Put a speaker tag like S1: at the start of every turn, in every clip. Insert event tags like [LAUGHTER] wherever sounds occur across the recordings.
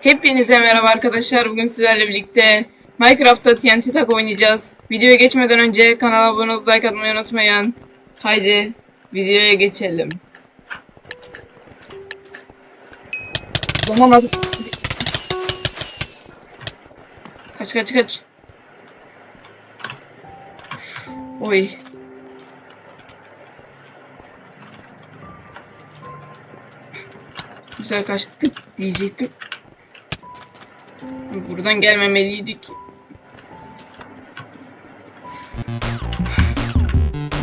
S1: Hepinize merhaba arkadaşlar. Bugün sizlerle birlikte Minecraft'ta TNT Tak oynayacağız. Videoya geçmeden önce kanala abone olup like atmayı unutmayın. Haydi videoya geçelim. Zaman lazım. Kaç kaç kaç. Oy. Güzel kaçtık diyecektim. Buradan gelmemeliydik.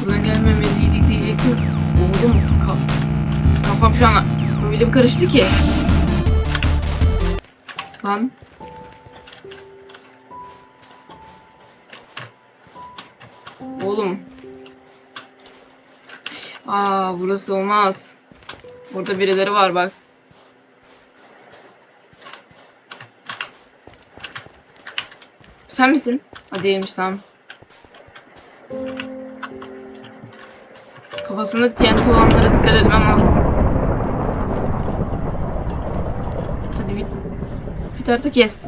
S1: Buradan gelmemeliydik diyecektim. Oğlum kaf kafam şu an öyle bir karıştı ki. Lan. Oğlum. Aa burası olmaz. Burada birileri var bak. Sen misin? Ha değilmiş tamam. Kafasında TNT olanlara dikkat etmem lazım. Hadi bit. Bit artık yes.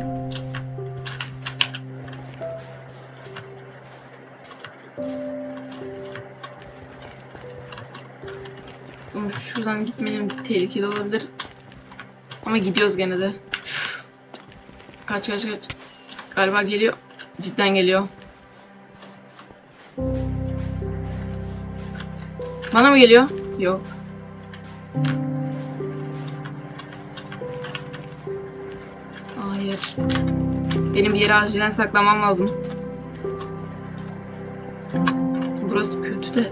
S1: Şuradan gitmeyelim tehlikeli olabilir. Ama gidiyoruz gene de. Kaç kaç kaç. Galiba geliyor. Cidden geliyor. Bana mı geliyor? Yok. Hayır. Benim bir yere acilen saklamam lazım. Burası kötü de. [GASPS]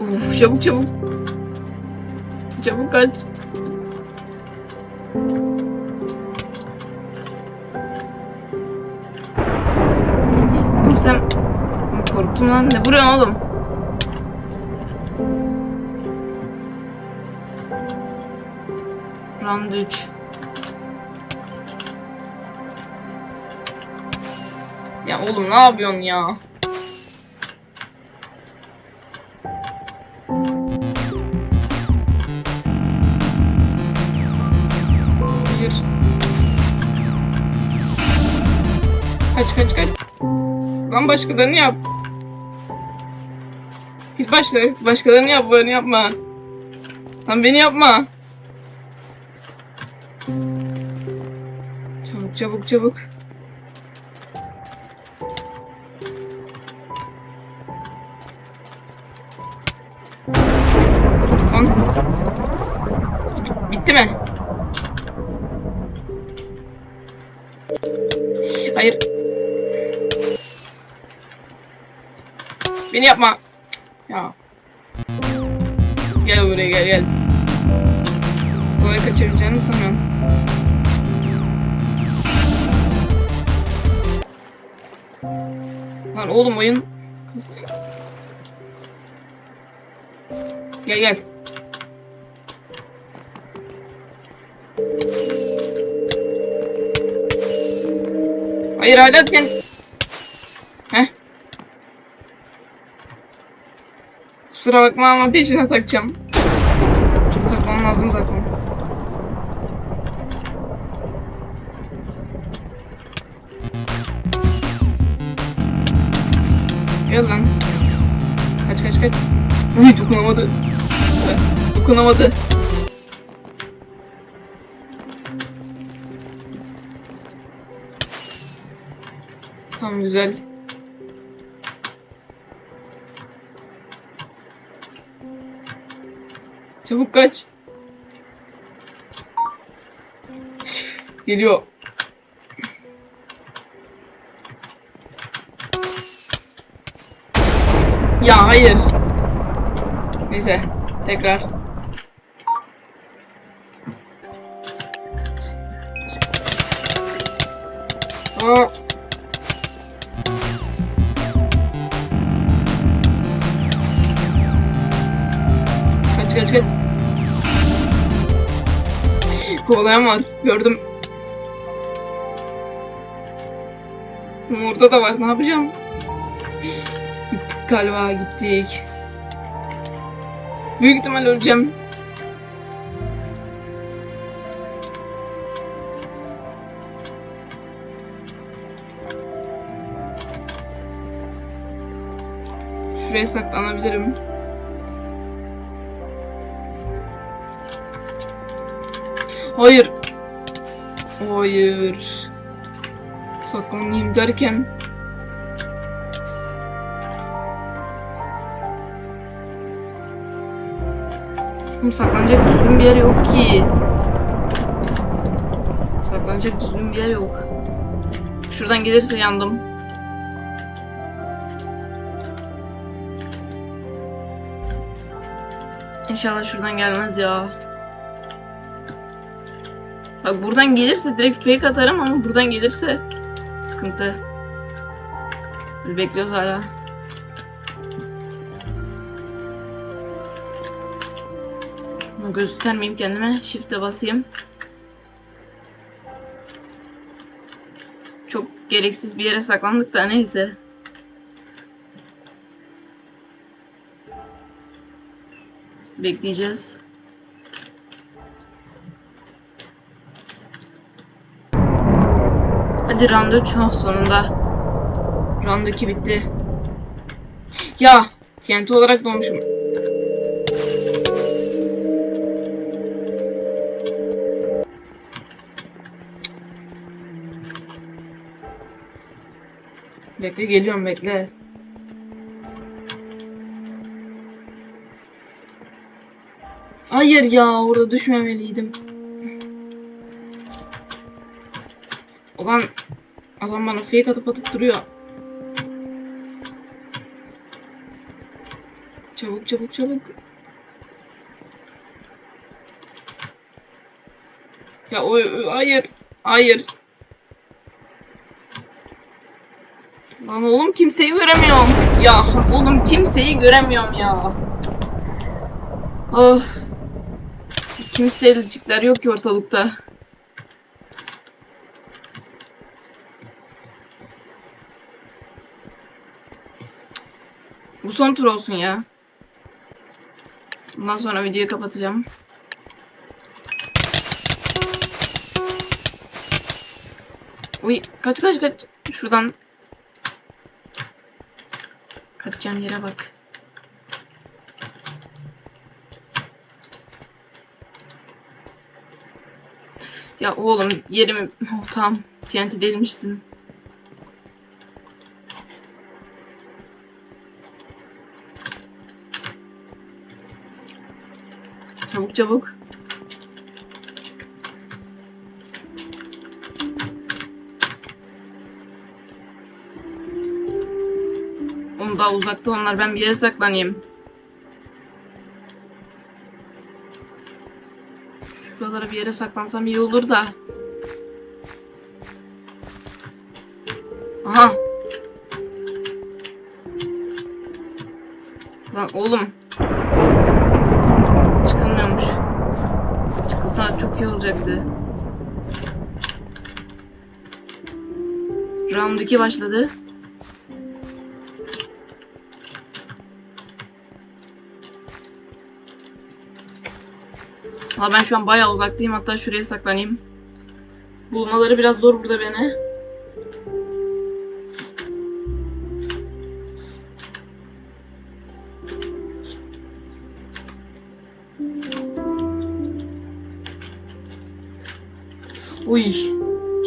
S1: Uf, çabuk çabuk. Çabuk kaç. Sen korktum lan. Ne vuruyorsun oğlum? Round 3. Ya oğlum ne yapıyorsun ya? Kaç kaç kaç. Lan başkalarını yap. Git başla. Başkalarını yap, beni yapma. Lan beni yapma. Çabuk çabuk çabuk. Beni yapma. Ya. Gel buraya gel gel. Kolay kaçıracağını sanıyorum. Lan oğlum oyun. Kız. Gel gel. Hayır hala sen... Kusura bakma ama peşine takacağım. Takmam lazım zaten. Gel lan. Kaç kaç kaç. Uy dokunamadı. Dokunamadı. Tamam güzel. Çabuk kaç. Geliyor. Ya hayır. Neyse. Tekrar. Aa. kovalayan var. Gördüm. Orada da var. Ne yapacağım? Galiba. Gittik. Büyük ihtimal öleceğim. Şuraya saklanabilirim. Hayır. Hayır. Saklanayım derken saklanacak düzgün bir yer yok ki. Saklanacak düzgün bir yer yok. Şuradan gelirse yandım. İnşallah şuradan gelmez ya. Bak buradan gelirse direkt fake atarım ama buradan gelirse sıkıntı. Biz bekliyoruz hala. Göstermeyeyim kendime. Shift'e basayım. Çok gereksiz bir yere saklandık da neyse. Bekleyeceğiz. Hadi round 3. Oh, sonunda. Round 2 bitti. Ya TNT olarak doğmuşum. Bekle geliyorum bekle. Hayır ya orada düşmemeliydim. Ulan adam bana fake atıp atıp duruyor. Çabuk çabuk çabuk. Ya o hayır. Hayır. Lan oğlum kimseyi göremiyorum. Ya oğlum kimseyi göremiyorum ya. Oh. Kimselicikler yok ki ortalıkta. Bu son tur olsun ya. Bundan sonra videoyu kapatacağım. Uy kaç kaç kaç. Şuradan. Kaçacağım yere bak. Ya oğlum yerimi... [LAUGHS] Oh, tamam. TNT delmişsin. Çabuk. Oğlum daha uzakta onlar. Ben bir yere saklanayım. Şuralara bir yere saklansam iyi olur da. Aha. Lan oğlum. Çıkılmıyormuş. Çıkılsa çok iyi olacaktı. Round 2 başladı. Ha ben şu an bayağı uzaktayım. Hatta şuraya saklanayım. Bulmaları biraz zor burada beni. Uy.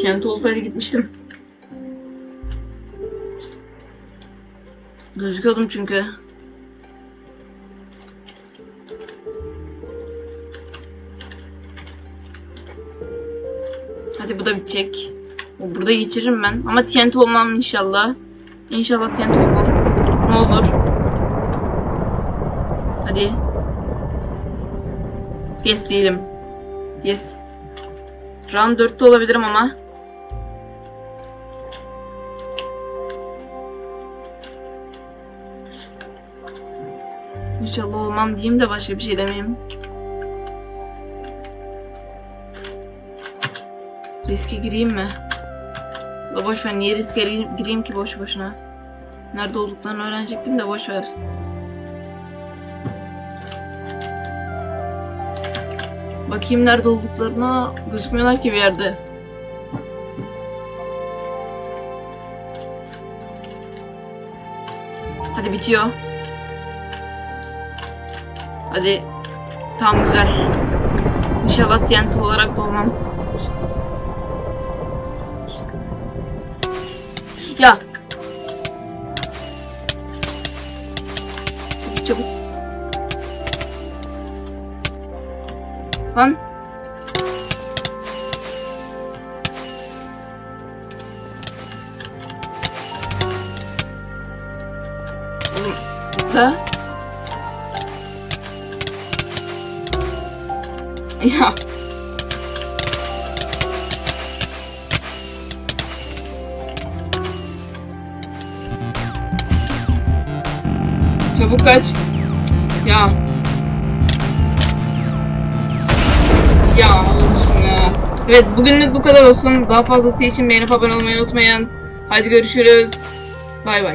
S1: TNT olsaydı gitmiştim. Gözüküyordum çünkü. Hadi bu da bitecek. Burada geçiririm ben. Ama TNT olmam inşallah. İnşallah TNT olmam. Ne olur. Hadi. Yes değilim. Yes. Round 4'te olabilirim ama. İnşallah olmam diyeyim de başka bir şey demeyeyim. Riske gireyim mi? Ya boş ver niye riske gireyim, ki boş boşuna. Nerede olduklarını öğrenecektim de boş ver. Bakayım nerede olduklarına gözükmüyorlar ki bir yerde. Hadi bitiyor. Hadi. Tam güzel. İnşallah TNT olarak doğmam. Ya. Çabuk çabuk. Lan. Oğlum. Da. Ya. Çabuk kaç. Ya. Ya olsun. Evet bugünlük bu kadar olsun. Daha fazlası için beğenip abone olmayı unutmayın. Hadi görüşürüz. Bay bay.